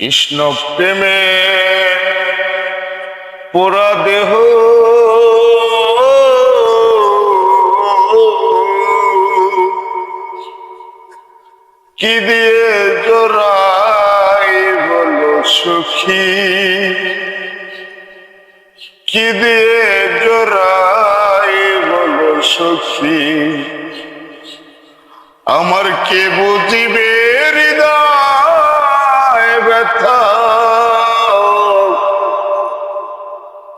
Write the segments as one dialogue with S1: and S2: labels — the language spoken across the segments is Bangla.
S1: কৃষ্ণ প্রেমে পোড়া দেহ। কি দিয়ে জোড়াই বলো সুখী? কি দিয়ে জোড়াই বলো সুখী? আমার কে বুঝিবে হৃদয়? ব্যথা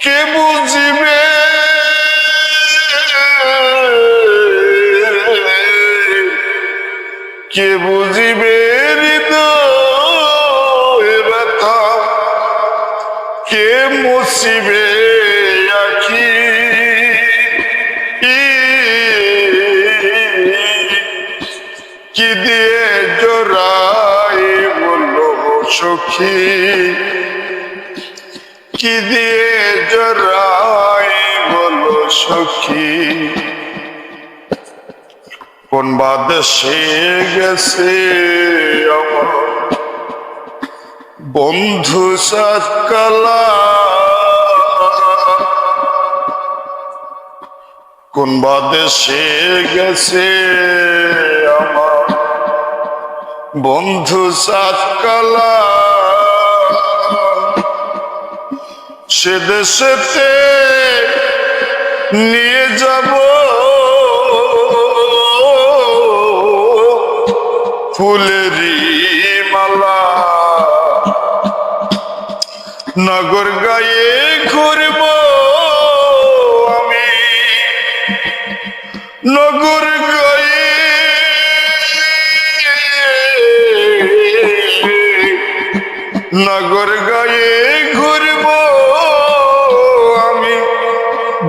S1: কে বুঝিবে? কে বুঝিবে হৃদয় ব্যথা? কে মুছিবে? সখী কি দিয়ে জোড়াই বলো সখী? কোন বাদেশে গেছে আমার বন্ধু সাতকালা? কোন বাদেশে গেছে আমার বন্ধু সাতকালা? সে দেশেতে নিয়ে যাব। ফুলেরই মালা। নগর গায়ে ঘুরব আমি। নগর গায়ে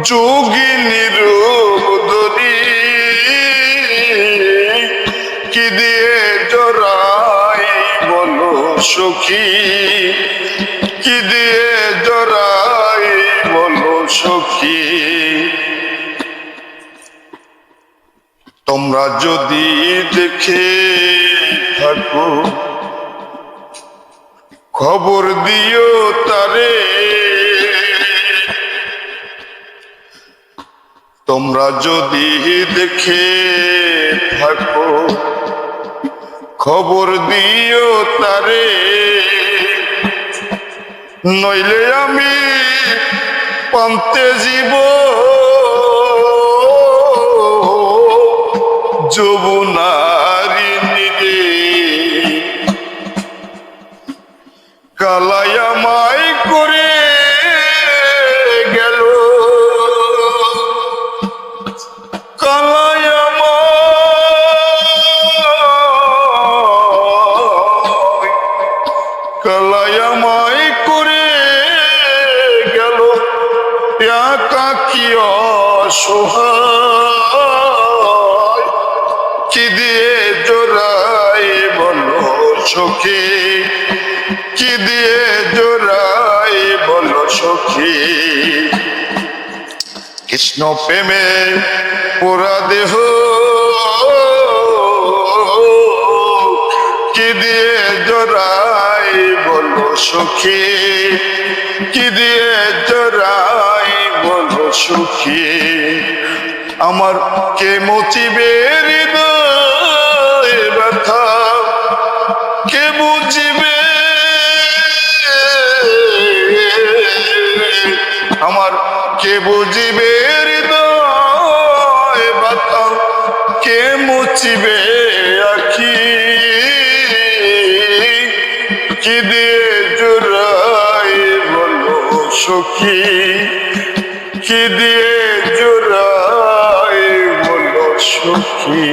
S1: যোগিনীর দরি কি দিয়ে জড়াই বলো সখী? কি দিয়ে জড়াই বলো সখী? তোমরা যদি দেখে থাকো, খবর দিও তারে। তোমরা যদি দেখে থাকো খবর দিও তারে। নইলে আমি পান্তে জীব। যবুনারি কি দিয়ে জোড়াই বলো সখী? কি দিয়ে জোড়াই বলো সখী? কৃষ্ণ প্রেমে পুরা দেহ। কি দিয়ে জোড়াই বলো সখী? কি দিয়ে বলো সখী। আমার কে মচিবে হৃদয় ব্যথা? কে বুঝিবে? আমার কে বুঝিবে হৃদয় কে মুছিবে আখি? কি দিয়ে জোড়াই বলো সখী? কি দিয়ে জোড়াই বলো সখী।